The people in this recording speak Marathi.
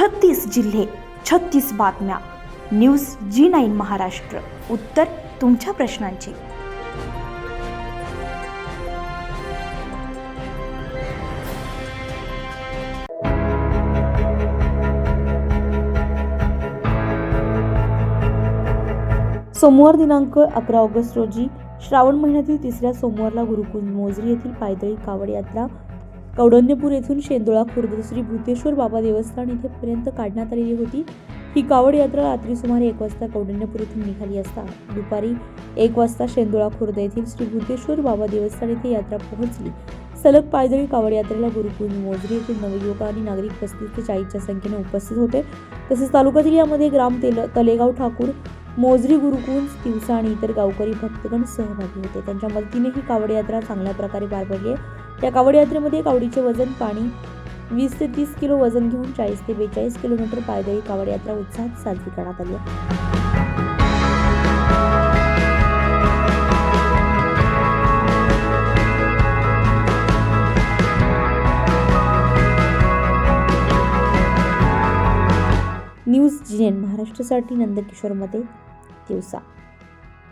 छत्तीस जिल्हे छत्तीस बातम्या. News G nine Maharashtra. उत्तर तुमच्या प्रश्नांची. सोमवार दिनांक अकरा ऑगस्ट रोजी श्रावण महिन्यातील तिसऱ्या सोमवारला गुरुकुल मोजरी येथील पायदळी कावड यात्रा कौडण्यपूर येथून शेंदोळा खुर्द श्री भूतेश्वर बाबा देवस्थान इथेपर्यंत काढण्यात आलेली होती. ही कावड यात्रा रात्री सुमारे एक वाजता कौडण्यपूर येथून निघाली असता. दुपारी एक वाजता शेंदोळा खुर्द येथील श्री भूतेश्वर बाबा देवस्थान येथे यात्रा पोहोचली. सलग पायदळी कावड यात्रेला गुरुकुल मोजरी येथील नवयुवक आणि नागरिक पस्तीस ते चाळीसच्या संख्येने उपस्थित होते. तसेच तालुक्यातील यामध्ये ग्राम तेल तलेगाव ठाकूर मोजरी गुरुकुल तिवसा आणि इतर गावकरी भक्तगण सहभागी होते. त्यांच्या मदतीने ही कावड यात्रा चांगल्या प्रकारे पार पडली आहे. या कावड यात्रेमध्ये कावडीचे वजन पाणी वीस ते तीस किलो वजन घेऊन चाळीस ते बेचाळीस किलोमीटर पायदळी कावड यात्रा उत्साहात साजरी करण्यात आली न्यूज जी महाराष्ट्रासाठी नंदकिशोरमध्ये दिवसा.